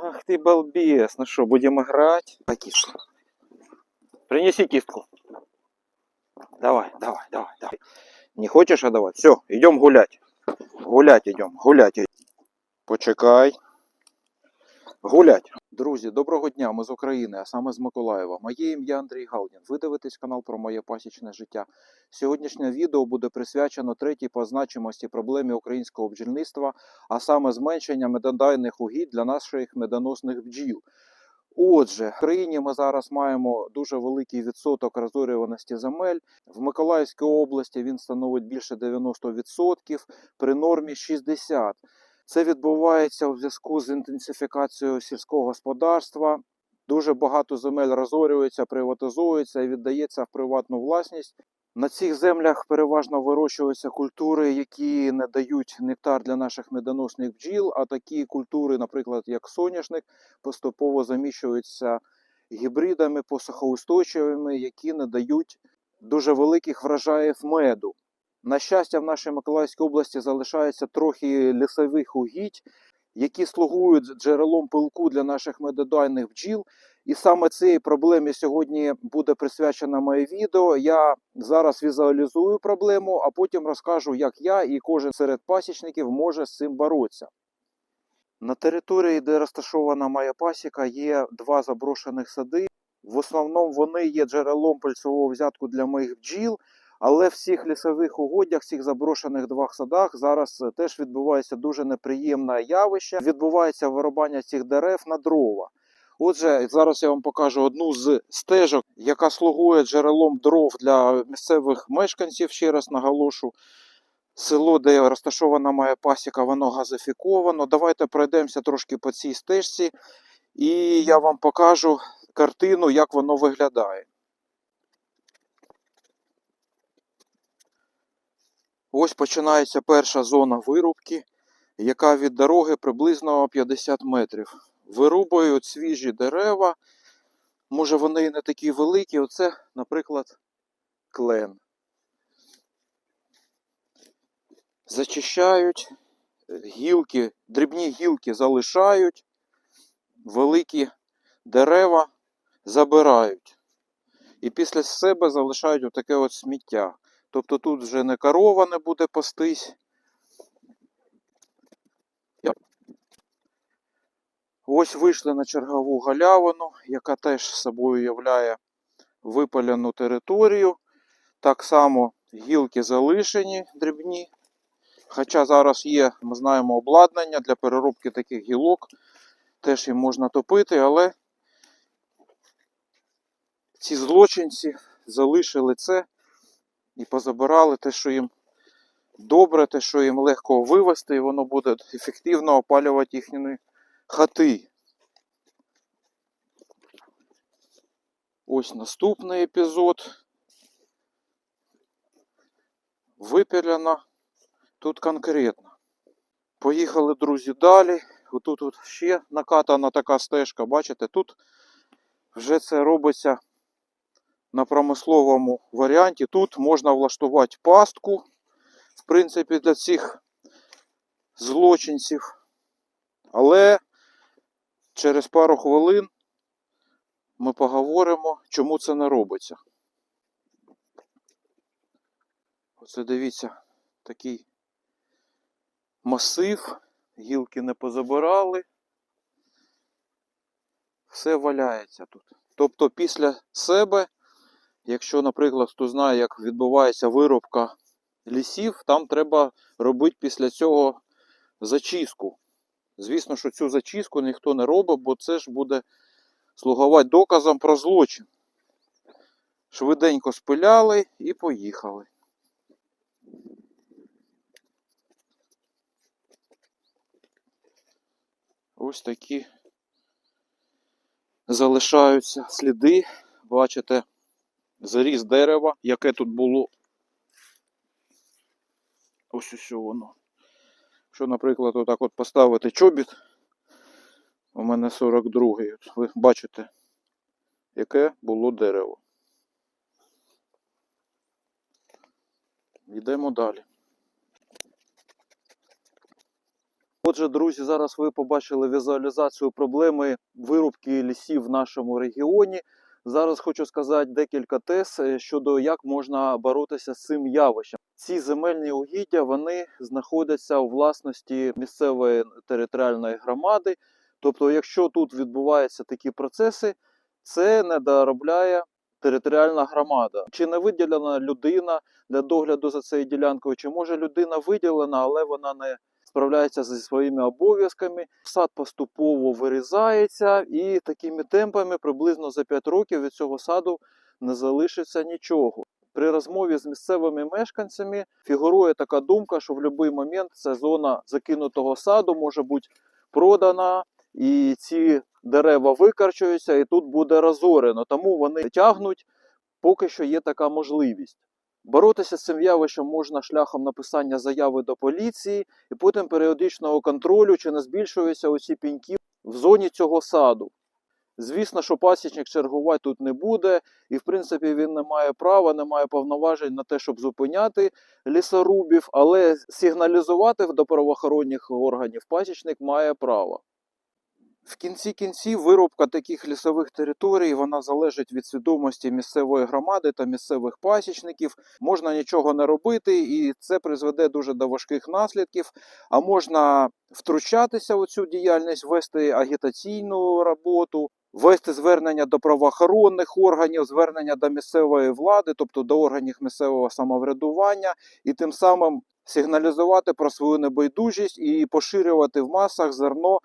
Ах ты балбес, ну что, будем играть? А кисло. Принеси кистку. Давай, давай, давай, давай. Не хочешь отдавать? Все, идем гулять. Гулять идем, гулять. Почекай. Гулять. Друзі, доброго дня, ми з України, а саме з Миколаєва. Моє ім'я Андрій Галдін. Ви дивитесь канал про моє пасічне життя. Сьогоднішнє відео буде присвячено третій по значимості проблемі українського бджільництва, а саме зменшення медоносних угідь для наших медоносних бджіл. Отже, в країні ми зараз маємо дуже великий відсоток розорюваності земель. В Миколаївській області він становить більше 90%, при нормі 60%. Це відбувається у зв'язку з інтенсифікацією сільського господарства. Дуже багато земель розорюється, приватизується і віддається в приватну власність. На цих землях переважно вирощуються культури, які не дають нектар для наших медоносних бджіл, а такі культури, наприклад, як соняшник, поступово заміщуються гібридами посухоустойчивими, які не дають дуже великих врожаїв меду. На щастя, в нашій Миколаївській області залишається трохи лісових угідь, які слугують джерелом пилку для наших медодайних бджіл. І саме цій проблемі сьогодні буде присвячено моє відео. Я зараз візуалізую проблему, а потім розкажу, як я і кожен серед пасічників може з цим боротися. На території, де розташована моя пасіка, є два заброшених сади. В основному вони є джерелом пильцевого взятку для моїх бджіл. Але в всіх лісових угоддях, всіх заброшених двох садах зараз е, теж відбувається дуже неприємне явище. Відбувається вирубання цих дерев на дрова. Отже, зараз я вам покажу одну з стежок, яка слугує джерелом дров для місцевих мешканців. Ще раз наголошу. Село, де розташована моя пасіка, воно газифіковано. Давайте пройдемося трошки по цій стежці, і я вам покажу картину, як воно виглядає. Ось починається перша зона вирубки, яка від дороги приблизно 50 метрів. Вирубують свіжі дерева. Може вони і не такі великі. Оце, наприклад, клен. Зачищають, гілки, дрібні гілки залишають, великі дерева забирають. І після себе залишають отаке от сміття. Тобто тут вже не корова не буде пастись. Ось вийшли на чергову галявину, яка теж собою являє випалену територію. Так само гілки залишені дрібні. Хоча зараз є, ми знаємо, обладнання для переробки таких гілок. Теж їм можна топити, але ці злочинці залишили це і позабирали те, що їм добре, те, що їм легко вивезти, і воно буде ефективно опалювати їхні хати. Ось наступний епізод. Випілено тут конкретно. Поїхали, друзі, далі. Отут от ще накатана така стежка, бачите, тут вже це робиться на промисловому варіанті. Тут можна влаштувати пастку, в принципі, для цих злочинців. Але через пару хвилин ми поговоримо, чому це не робиться. Оце дивіться, такий масив, гілки не позабирали. Все валяється тут. Тобто після себе Якщо, наприклад, хто знає, як відбувається виробка лісів, там треба робити після цього зачистку. Звісно, що цю зачистку ніхто не робить, бо це ж буде слугувати доказом про злочин. Швиденько спиляли і поїхали. Ось такі залишаються сліди. Бачите, заріз дерева, яке тут було. Ось ось воно. Що, наприклад, отак от поставити чобіт. У мене 42-й. Ви бачите, яке було дерево. Йдемо далі. Отже, друзі, зараз ви побачили візуалізацію проблеми вирубки лісів в нашому регіоні. Зараз хочу сказати декілька тез е, щодо як можна боротися з цим явищем. Ці земельні угіддя вони знаходяться у власності місцевої територіальної громади. Тобто, якщо тут відбуваються такі процеси, це не доробляє територіальна громада. Чи не виділена людина для догляду за цією ділянкою, чи може людина виділена, але вона не справляється зі своїми обов'язками. Сад поступово вирізається, і такими темпами приблизно за 5 років від цього саду не залишиться нічого. При розмові з місцевими мешканцями фігурує така думка, що в будь-який момент ця зона закинутого саду може бути продана, і ці дерева викарчуються, і тут буде розорено. Тому вони тягнуть, поки що є така можливість. Боротися з цим явищем можна шляхом написання заяви до поліції і потім періодичного контролю, чи не збільшуються оці піньки в зоні цього саду. Звісно, що пасічник чергувати тут не буде, і в принципі він не має права, не має повноважень на те, щоб зупиняти лісорубів, але сигналізувати до правоохоронних органів пасічник має право. В кінці кінців вирубка таких лісових територій вона залежить від свідомості місцевої громади та місцевих пасічників. Можна нічого не робити, і це призведе дуже до важких наслідків. А можна втручатися у цю діяльність, вести агітаційну роботу, вести звернення до правоохоронних органів, звернення до місцевої влади, тобто до органів місцевого самоврядування, і тим самим сигналізувати про свою небайдужість і поширювати в масах зерно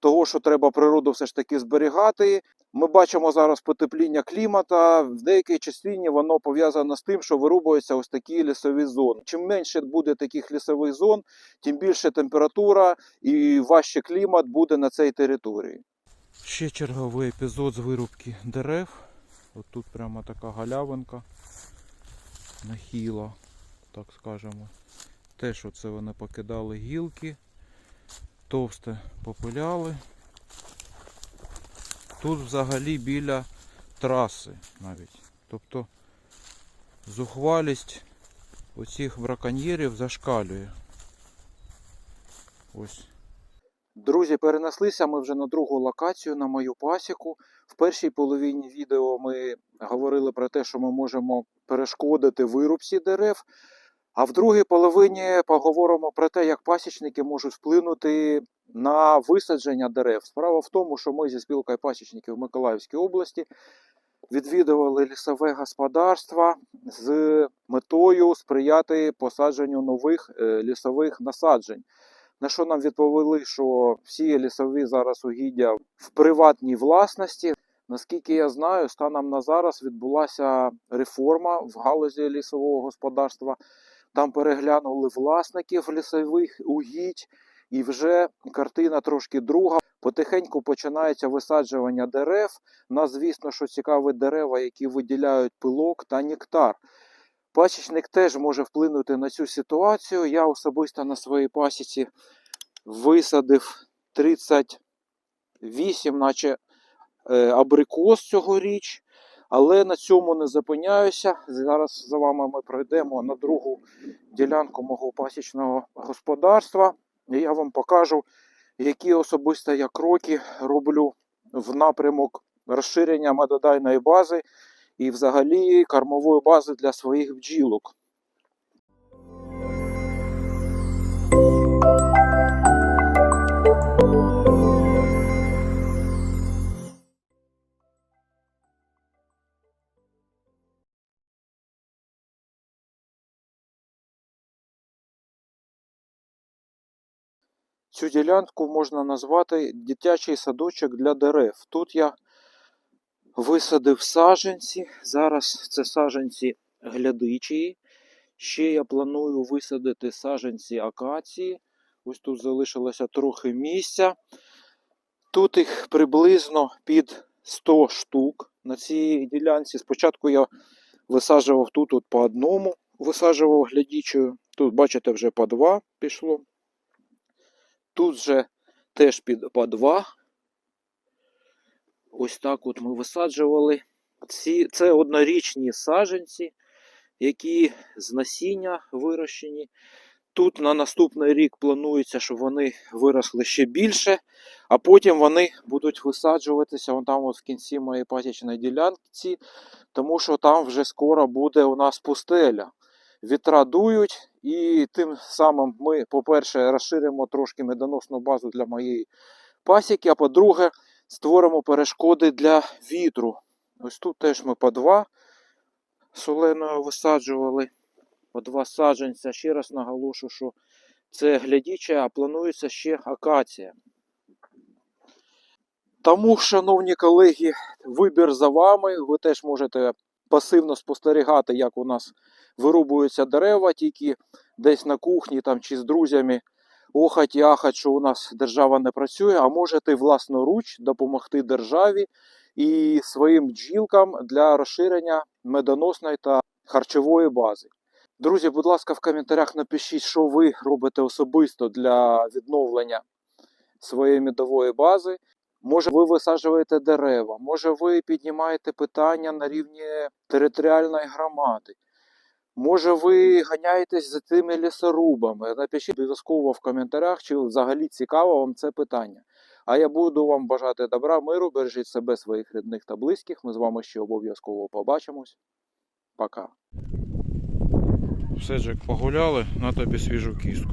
того, що треба природу все ж таки зберігати. Ми бачимо зараз потепління клімата. В деякій частині воно пов'язано з тим, що вирубуються ось такі лісові зони. Чим менше буде таких лісових зон, тим більше температура і важче клімат буде на цій території. Ще черговий епізод з вирубки дерев. От тут прямо така галявинка нахіла, так скажемо. Теж оце вони покидали гілки товсте попиляли. Тут взагалі біля траси навіть. Тобто зухвалість оцих браконьєрів зашкалює. Ось. Друзі, перенеслися ми вже на другу локацію, на мою пасіку. В першій половині відео ми говорили про те, що ми можемо перешкодити вирубці дерев. А в другій половині поговоримо про те, як пасічники можуть вплинути на висадження дерев. Справа в тому, що ми зі спілкою пасічників Миколаївській області відвідували лісове господарство з метою сприяти посадженню нових е, лісових насаджень. На що нам відповіли, що всі лісові зараз угіддя в приватній власності. Наскільки я знаю, станом на зараз відбулася реформа в галузі лісового господарства. Там переглянули власників лісових угідь, і вже картина трошки друга. Потихеньку починається висаджування дерев. Нас, звісно, що цікавить дерева, які виділяють пилок та нектар. Пасічник теж може вплинути на цю ситуацію. Я особисто на своїй пасіці висадив 38, наче е, абрикос цьогоріч. Але на цьому не зупиняюся. Зараз за вами ми пройдемо на другу ділянку мого пасічного господарства. І я вам покажу, які особисто я кроки роблю в напрямок розширення медодайної бази і взагалі кормової бази для своїх бджілок. Цю ділянку можна назвати дитячий садочок для дерев. Тут я висадив саджанці. Зараз це саджанці глядичі. Ще я планую висадити саджанці акації. Ось тут залишилося трохи місця. Тут їх приблизно під 100 штук на цій ділянці. Спочатку я висаджував тут от по одному, висаджував глядічою. Тут, бачите, вже по два пішло. Тут же теж під по два. Ось так от ми висаджували. Ці, це однорічні саджанці, які з насіння вирощені. Тут на наступний рік планується, щоб вони виросли ще більше, а потім вони будуть висаджуватися вон там от в кінці моєї пасічної ділянці, тому що там вже скоро буде у нас пустеля. Вітра дують, і тим самим ми, по-перше, розширимо трошки медоносну базу для моєї пасіки, а по-друге, створимо перешкоди для вітру. Ось тут теж ми по два соленою висаджували, по два саджанця. Ще раз наголошу, що це глядіча, а планується ще акація. Тому, шановні колеги, вибір за вами. Ви теж можете пасивно спостерігати, як у нас вирубуються дерева, тільки десь на кухні там, чи з друзями охать і ахать, що у нас держава не працює, а можете власноруч допомогти державі і своїм бджілкам для розширення медоносної та харчової бази. Друзі, будь ласка, в коментарях напишіть, що ви робите особисто для відновлення своєї медової бази. Може, ви висаджуєте дерева, може, ви піднімаєте питання на рівні територіальної громади. Може, ви ганяєтесь за тими лісорубами. Напишіть обов'язково в коментарях, чи взагалі цікаво вам це питання. А я буду вам бажати добра, миру, бережіть себе, своїх рідних та близьких. Ми з вами ще обов'язково побачимось. Пока. Все, Джек, погуляли, на тобі свіжу кістку.